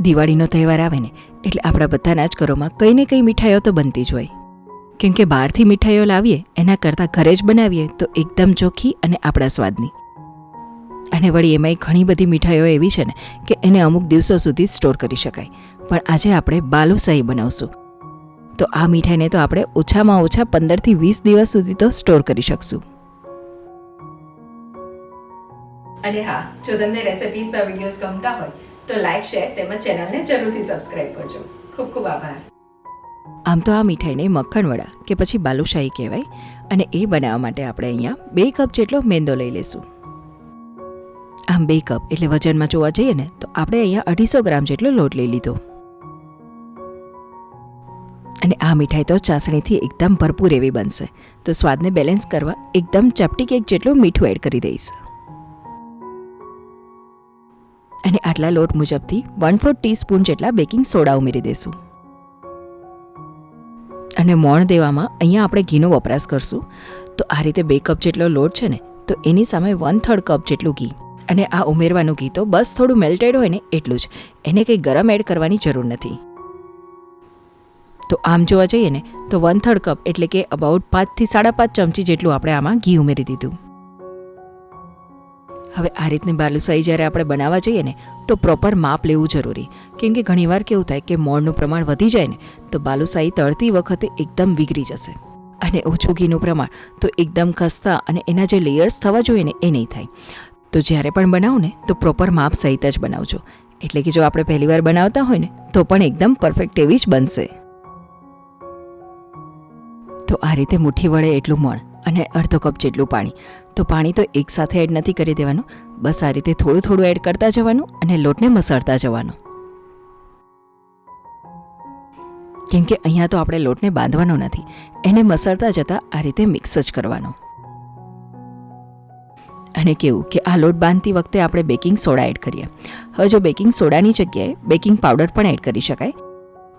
દિવાળીનો તહેવાર આવે ને, એટલે આપણા બધાના જ ઘરોમાં કંઈ ને કંઈ મીઠાઈઓ તો બનતી જ હોય. કેમ કે બહારથી મીઠાઈઓ લાવીએ, એના કરતાં ઘરે જ બનાવીએ, તો એકદમ ચોખ્ખી અને આપણા સ્વાદની. અને વળી એમાંય ઘણી બધી મીઠાઈઓ એવી છે ને, કે એને અમુક દિવસો સુધી સ્ટોર કરી શકાય. પણ આજે આપણે બાલુશાહી બનાવશું. તો આ મીઠાઈને તો આપણે ઓછામાં ઓછા પંદરથી વીસ દિવસ સુધી તો સ્ટોર કરી શકશું. અને હા, જો તમને રેસિપીઝના વિડીયોઝ ગમતા હોય તો લાઈક શેર તેમજ ચેનલને જરૂરથી સબસ્ક્રાઇબ કરજો. ખૂબ ખૂબ આભાર. આમ તો આ મીઠાઈને મક્ખણવડા કે પછી બાલુશાહી કહેવાય અને એ બનાવવા માટે આપણે અહીંયા બે કપ જેટલો મેંદો લઈ લઈશું. આમ બે કપ એટલે વજનમાં જોવા જઈએ ને તો આપણે અહીંયા અઢીસો ગ્રામ જેટલો લોટ લઈ લીધો. અને આ મીઠાઈ તો ચાસણીથી એકદમ ભરપૂર એવી બનશે. તો સ્વાદને બેલેન્સ કરવા એકદમ ચપટી કેક જેટલું મીઠું એડ કરી દઈશ. અને આટલા લોટ મુજબથી વન ફોર ટીસ્પૂન જેટલા બેકિંગ સોડા ઉમેરી દઈશું અને મોણ દેવામાં અહીંયા આપણે ઘીનો વપરાશ કરશું. તો આ રીતે બે કપ જેટલો લોટ છે ને, તો એની સામે વન થર્ડ કપ જેટલું ઘી. અને આ ઉમેરવાનું ઘી તો બસ થોડું મેલ્ટેડ હોય ને એટલું જ. એને કંઈ ગરમ એડ કરવાની જરૂર નથી. તો આમ જોવા જઈએ ને, તો વન થર્ડ કપ એટલે કે અબાઉટ પાંચથી સાડા પાંચ ચમચી જેટલું આપણે આમાં ઘી ઉમેરી દીધું. હવે આ રીતની બાલુશાહી જ્યારે આપણે બનાવવા જઈએ ને, તો પ્રોપર માપ લેવું જરૂરી. કેમ કે ઘણીવાર કેવું થાય કે મોળનું પ્રમાણ વધી જાય ને, તો બાલુશાહી તળતી વખતે એકદમ વિગરી જશે. અને ઓછું ઘીનું પ્રમાણ, તો એકદમ ખસ્તા અને એના જે લેયર્સ થવા જોઈએ ને, એ નહીં થાય. તો જ્યારે પણ બનાવો ને, તો પ્રોપર માપ સહિત જ બનાવજો. એટલે કે જો આપણે પહેલીવાર બનાવતા હોય ને, તો પણ એકદમ પરફેક્ટ એવી જ બનશે. તો આ રીતે મુઠ્ઠી વડે એટલું મણ. અને અડધો કપ જેટલું પાણી. તો પાણી તો એકસાથે એડ નથી કરી દેવાનું. બસ આ રીતે થોડું થોડું એડ કરતા જવાનું અને લોટને મસળતા જવાનું. કેમ કે અહીંયા તો આપણે લોટને બાંધવાનો નથી. એને મસળતા જતાં આ રીતે મિક્સ જ કરવાનો. અને કેવું કે આ લોટ બાંધતી વખતે આપણે બેકિંગ સોડા એડ કરીએ. હવે જો બેકિંગ સોડાની જગ્યાએ બેકિંગ પાવડર પણ એડ કરી શકાય.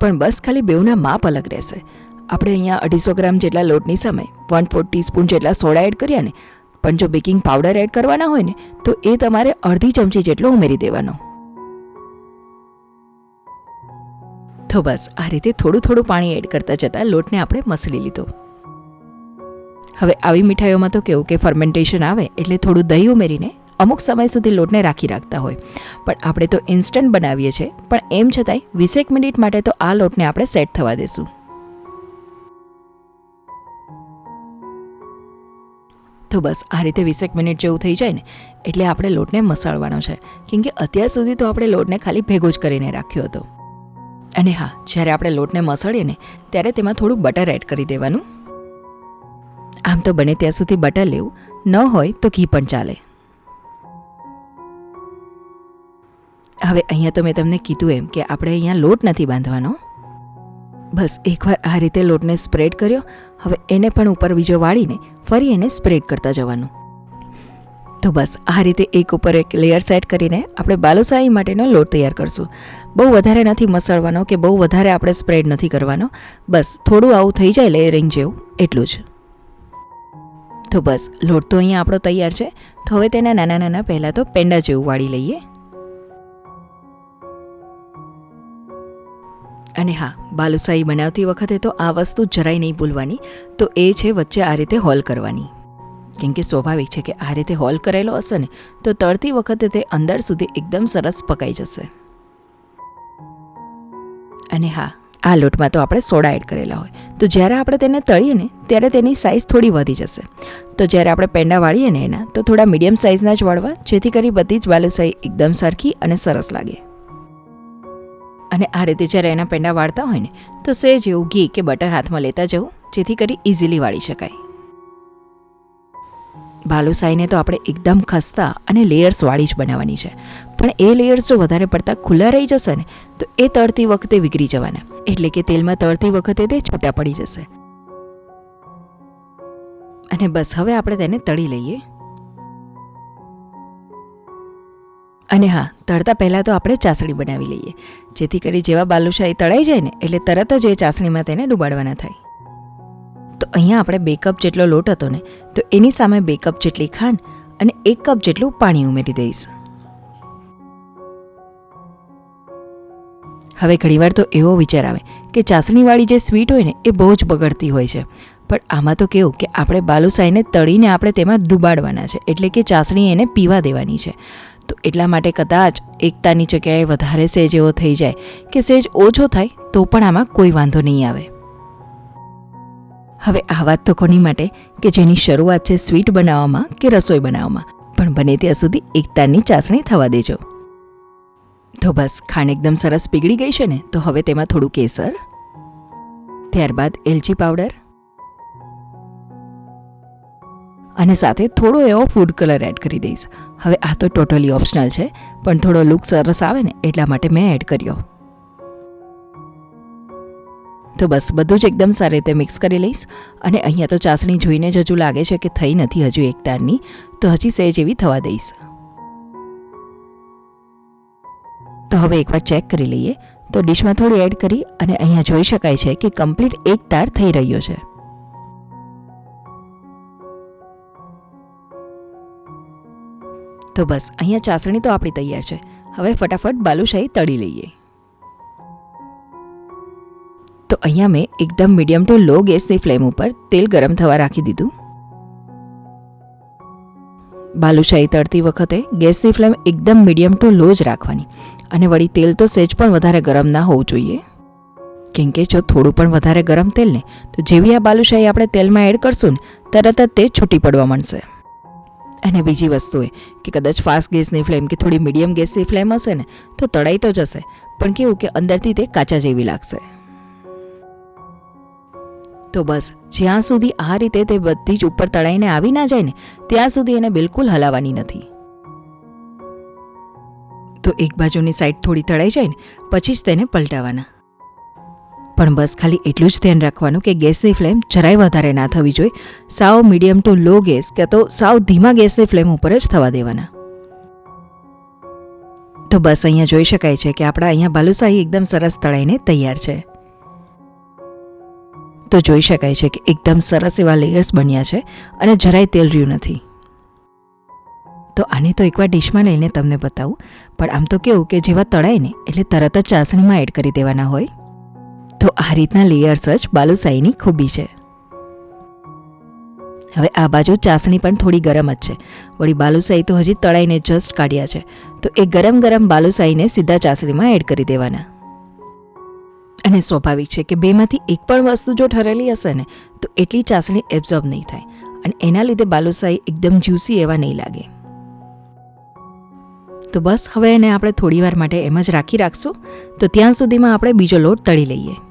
પણ બસ ખાલી બેઉના માપ અલગ રહેશે. આપણે અહીંયા અઢીસો ગ્રામ જેટલા લોટની સામે વન ફોર ટીસ્પૂન જેટલા સોડા એડ કર્યા ને, પણ જો બેકિંગ પાવડર એડ કરવાના હોય ને, તો એ તમારે અડધી ચમચી જેટલો ઉમેરી દેવાનો. તો બસ, આ રીતે થોડું થોડું પાણી એડ કરતા જતાં લોટને આપણે મસળી લીધો. હવે આવી મીઠાઈઓમાં તો કેવું કે ફર્મેન્ટેશન આવે એટલે થોડું દહીં ઉમેરીને અમુક સમય સુધી લોટને રાખી રાખતા હોય. પણ આપણે તો ઇન્સ્ટન્ટ બનાવીએ છીએ, પણ એમ છતાંય વીસેક મિનિટ માટે તો આ લોટને આપણે સેટ થવા દેશું. તો બસ આ રીતે વીસેક મિનિટ જેવું થઈ જાય ને, એટલે આપણે લોટને મસાળવાનો છે. કેમ કે અત્યાર સુધી તો આપણે લોટને ખાલી ભેગો જ કરીને રાખ્યો હતો. અને હા, જ્યારે આપણે લોટને મસળીએ ને, ત્યારે તેમાં થોડું બટર એડ કરી દેવાનું. આમ તો બને ત્યાં સુધી બટર લેવું. ન હોય તો ઘી પણ ચાલે. હવે અહીંયા તો મેં તમને કીધું એમ કે આપણે અહીંયા લોટ નથી બાંધવાનો. બસ એકવાર આ રીતે લોટને સ્પ્રેડ કર્યો, હવે એને પણ ઉપર બીજો વાળીને ફરી એને સ્પ્રેડ કરતા જવાનું. તો બસ આ રીતે એક ઉપર એક લેયર સેટ કરીને આપણે બાલુશાહી માટેનો લોટ તૈયાર કરશું. બહુ વધારે નથી મસળવાનો કે બહુ વધારે આપણે સ્પ્રેડ નથી કરવાનો. બસ થોડું આવું થઈ જાય લેયરિંગ જેવું, એટલું જ. તો બસ, લોટ તો અહીંયા આપણો તૈયાર છે. તો હવે તેના નાના નાના પહેલાં તો પેંડા જેવું વાળી લઈએ. અને હા બાલુશાહી બનાવતી વખતે તો આ વસ્તુ જરાય નહીં ભૂલવાની, તો એ છે વચ્ચે આ રીતે હોલ કરવાની. કેમ કે સ્વાભાવિક છે કે આ રીતે હોલ કરેલો હશે ને, તો તળતી વખતે તે અંદર સુધી એકદમ સરસ પકાઈ જશે. અને હા, આ લોટમાં તો આપણે સોડા એડ કરેલા હોય. તો જ્યારે આપણે તેને તળીએ ને, ત્યારે તેની સાઇઝ થોડી વધી જશે. તો જ્યારે આપણે પેંડા વાળીએ ને એના, તો થોડા મીડિયમ સાઇઝના જ વાળવા, જેથી કરી બધી જ બાલુશાહી એકદમ સરખી અને સરસ લાગે. અને આ રીતે જ્યારે એના પેંડા વાળતા હોય ને, તો સેજ એવું ઘી કે બટર હાથમાં લેતા જવું, જેથી કરી ઇઝીલી વાળી શકાય. બાલુસાઈને તો આપણે એકદમ ખસ્તા અને લેયર્સ વાળી જ બનાવવાની છે. પણ એ લેયર્સ જો વધારે પડતા ખુલ્લા રહી જશે ને, તો એ તળતી વખતે વિગરી જવાના. એટલે કે તેલમાં તળતી વખતે તે છૂટા પડી જશે. અને બસ, હવે આપણે તેને તળી લઈએ. અને હા, તળતા પહેલાં તો આપણે ચાસણી બનાવી લઈએ. જેથી કરી જેવા બાલુશાહી તળાઈ જાય ને, એટલે તરત જ એ ચાસણીમાં તેને ડુબાડવાના થાય. તો અહીંયા આપણે બે કપ જેટલો લોટ હતો ને, તો એની સામે બે કપ જેટલી ખાંડ અને એક કપ જેટલું પાણી ઉમેરી દઈશ. હવે ઘણીવાર તો એવો વિચાર આવે કે ચાસણીવાળી જે સ્વીટ હોય ને, એ બહુ જ બગડતી હોય છે. પણ આમાં તો કેવું કે આપણે બાલુસાઈને તળીને આપણે તેમાં ડુબાડવાના છે, એટલે કે ચાસણી એને પીવા દેવાની છે. તો એટલા માટે કદાચ એકતાની જગ્યાએ વધારે સેજ એવો થઈ જાય કે સેજ ઓછો થાય તો પણ આમાં કોઈ વાંધો નહીં આવે. હવે આ વાત તો કોની માટે? કે જેની શરૂઆત છે સ્વીટ બનાવવામાં કે રસોઈ બનાવવામાં? પણ બને ત્યાં સુધી એકતાની ચાસણી થવા દેજો. તો બસ, ખાંડ એકદમ સરસ પીગળી ગઈ છે ને? તો હવે તેમાં થોડું કેસર, ત્યારબાદ એલચી પાવડર અને સાથે થોડો એવો ફૂડ કલર એડ કરી દઈશ. હવે આ તો ટોટલી ઓપ્શનલ છે, પણ થોડો લુક સરસ આવે ને એટલા માટે મેં એડ કર્યો. તો બસ, બધું જ એકદમ સારી રીતે મિક્સ કરી લઈશ. અને અહીંયા તો ચાસણી જોઈને જ હજુ લાગે છે કે થઈ નથી હજુ એક તારની. તો હજી સહેજ એવી થવા દઈશ. તો હવે એકવાર ચેક કરી લઈએ. તો ડીશમાં થોડી એડ કરી અને અહીંયા જોઈ શકાય છે કે કમ્પ્લીટ એક તાર થઈ રહ્યો છે. તો બસ, અહીંયા ચાસણી તો આપણી તૈયાર છે. હવે ફટાફટ બાલુશાહી તળી લઈએ. તો અહીંયા મેં એકદમ મીડિયમ ટુ લો ગેસની ફ્લેમ ઉપર તેલ ગરમ થવા રાખી દીધું. બાલુશાહી તળતી વખતે ગેસની ફ્લેમ એકદમ મીડિયમ ટુ લો જ રાખવાની. અને વળી તેલ તો સેજ પણ વધારે ગરમ ના હોવું જોઈએ. કેમ કે જો થોડું પણ વધારે ગરમ તેલ ને તો જેવી આ બાલુશાહી આપણે તેલમાં એડ કરશું ને, તરત જ તે છૂટી પડવા માંડશે. અને બીજી વસ્તુ એ કે કદાચ ફાસ્ટ ગેસની ફ્લેમ કે થોડી મીડિયમ ગેસની ફ્લેમ હશે ને, તો તળાઈ તો જશે, પણ કેવું કે અંદરથી તે કાચા જેવી લાગશે. તો બસ, જ્યાં સુધી આ રીતે તે બધી જ ઉપર તળાઈને આવી ના જાય ને, ત્યાં સુધી એને બિલકુલ હલાવવાની નથી. તો એક બાજુની સાઈડ થોડી તળાઈ જાય ને, પછી જ તેને પલટાવાના. પણ બસ ખાલી એટલું જ ધ્યાન રાખવાનું કે ગેસની ફ્લેમ જરાય વધારે ના થવી જોઈએ. સાવ મીડિયમ ટુ લો ગેસ કે તો સાવ ધીમા ગેસની ફ્લેમ ઉપર જ થવા દેવાના. તો બસ અહીંયા જોઈ શકાય છે કે આપણા અહીંયા બાલુશાહી એકદમ સરસ તળાઈને તૈયાર છે. તો જોઈ શકાય છે કે એકદમ સરસ એવા લેયર્સ બન્યા છે અને જરાય તેલ રહ્યું નથી. તો આને તો એકવાર ડીશમાં લઈને તમને બતાવું, પણ આમ તો કેવું કે જેવા તળાય ને એટલે તરત જ ચાસણીમાં એડ કરી દેવાના હોય. તો આ રીતના લેયર્સ જ બાલુશાહીની ખૂબી છે. હવે આ બાજુ ચાસણી પણ થોડી ગરમ જ છે. વળી બાલુશાહી તો હજી તળાઈને જસ્ટ કાઢ્યા છે. તો એ ગરમ ગરમ બાલુશાહીને સીધા ચાસણીમાં એડ કરી દેવાના. અને સ્વાભાવિક છે કે બેમાંથી એક પણ વસ્તુ જો ઠરેલી હશે ને, તો એટલી ચાસણી એબ્ઝોર્બ નહીં થાય. અને એના લીધે બાલુશાહી એકદમ જ્યુસી એવા નહીં લાગે. તો બસ હવે એને આપણે થોડી વાર માટે એમ જ રાખી રાખશું. તો ત્યાં સુધીમાં આપણે બીજો લોટ તળી લઈએ.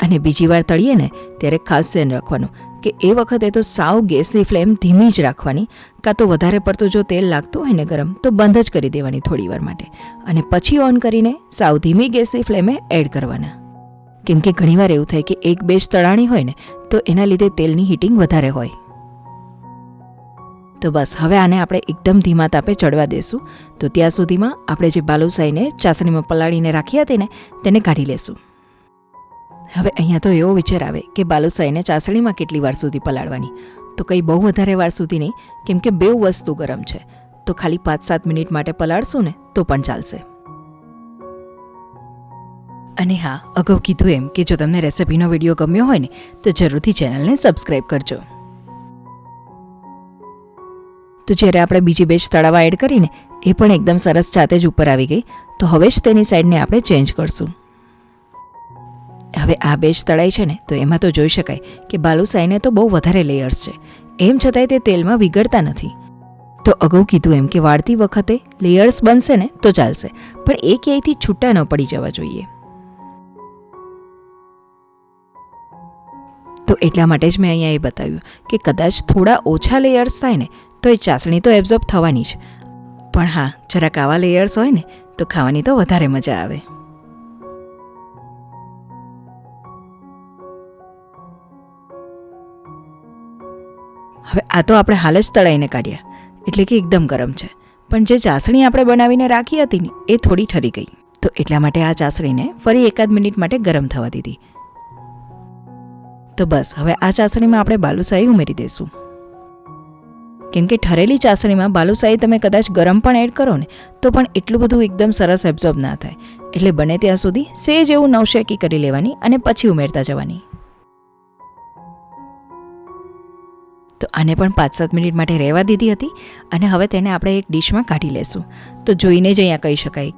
અને બીજી વાર તળીએ ને, ત્યારે ખાસ ધ્યાન રાખવાનું કે એ વખતે તો સાવ ગેસની ફ્લેમ ધીમી જ રાખવાની, કાં તો વધારે પડતું જો તેલ લાગતું હોય ને ગરમ, તો બંધ જ કરી દેવાની થોડી વાર માટે. અને પછી ઓન કરીને સાવ ધીમી ગેસની ફ્લેમે એડ કરવાના. કેમ કે ઘણીવાર એવું થાય કે એક બે જ તળાણી હોય ને, તો એના લીધે તેલની હીટિંગ વધારે હોય. તો બસ, હવે આને આપણે એકદમ ધીમા તાપે ચડવા દેશું. તો ત્યાં સુધીમાં આપણે જે બાલુસાઈને ચાસણીમાં પલાળીને રાખી હતી ને, તેને કાઢી લેશું. હવે અહીંયા તો એવો વિચાર આવે કે બાલુસાઈને ચાસણીમાં કેટલી વાર સુધી પલાળવાની. તો કંઈ બહુ વધારે વાર સુધી નહીં, કેમ કે બેઉ વસ્તુ ગરમ છે. તો ખાલી પાંચ સાત મિનિટ માટે પલાળશું ને, તો પણ ચાલશે. અને હા, અગાઉ કીધું એમ કે જો તમને રેસિપીનો વીડિયો ગમ્યો હોય ને, તો જરૂરથી ચેનલને સબસ્ક્રાઈબ કરજો. તો જ્યારે આપણે બીજી બેચ તળાવા એડ કરીને, એ પણ એકદમ સરસ જાતે જ ઉપર આવી ગઈ, તો હવે જ તેની સાઈડને આપણે ચેન્જ કરશું. હવે આ બેચ તળાઈ છે ને, તો એમાં તો જોઈ શકાય કે બાલુસાઈને તો બહુ વધારે લેયર્સ છે. એમ છતાંય તે તેલમાં વિગડતા નથી. તો અગાઉ કીધું એમ કે વાળતી વખતે લેયર્સ બનશે ને, તો ચાલશે. પણ એ ક્યાંયથી છૂટા ન પડી જવા જોઈએ. તો એટલા માટે જ મેં અહીંયા એ બતાવ્યું કે કદાચ થોડા ઓછા લેયર્સ થાય ને, તો એ ચાસણી તો એબ્ઝોર્બ થવાની જ. પણ હા, જરાક આવા લેયર્સ હોય ને, તો ખાવાની તો વધારે મજા આવે. હવે આ તો આપણે હાલ જ તળાઈને કાઢ્યા. એટલે કે એકદમ ગરમ છે. પણ જે ચાસણી આપણે બનાવીને રાખી હતી ને, એ થોડી ઠરી ગઈ. તો એટલા માટે આ ચાસણીને ફરી એકાદ મિનિટ માટે ગરમ થવા દીધી. તો બસ, હવે આ ચાસણીમાં આપણે બાલુશાહી ઉમેરી દઈશું કેમ કે ઠરેલી ચાસણીમાં બાલુશાહી તમે કદાચ ગરમ પણ એડ કરો ને, તો પણ એટલું બધું એકદમ સરસ એબ્ઝોર્બ ના થાય. એટલે બને ત્યાં સુધી સેજ એવું નવશેકી કરી લેવાની અને પછી ઉમેરતા જવાની. તો આને પણ પાંચ સાત મિનિટ માટે રહેવા દીધી હતી અને હવે તેને આપણે એક ડીશમાં કાઢી લેશું. તો જોઈને જ અહીંયા કહી શકાય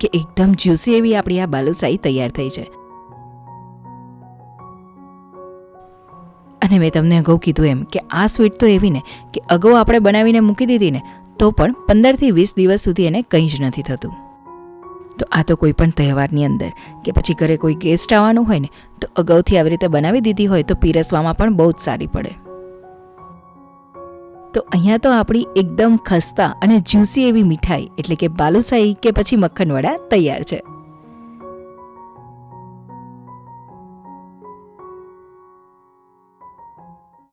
કે એકદમ જ્યુસી એવી આપણી આ બાલુશાહી તૈયાર થઈ છે. અને મેં તમને અગાઉ કીધું એમ કે આ સ્વીટ તો એવી ને કે અગાઉ આપણે બનાવીને મૂકી દીધી ને તો પણ પંદરથી વીસ દિવસ સુધી એને કંઈ જ નથી થતું. તો આ તો કોઈ પણ તહેવારની અંદર કે પછી ઘરે કોઈ ગેસ્ટ આવવાનું હોય ને તો અગાઉથી આવી રીતે બનાવી દીધી હોય તો પીરસવામાં પણ બહુ જ સારી પડે. તો અહીંયા તો આપણી એકદમ ખસ્તા અને જ્યુસી એવી મીઠાઈ, એટલે કે બાલુસાઈ કે પછી મક્ખનવડા તૈયાર છે.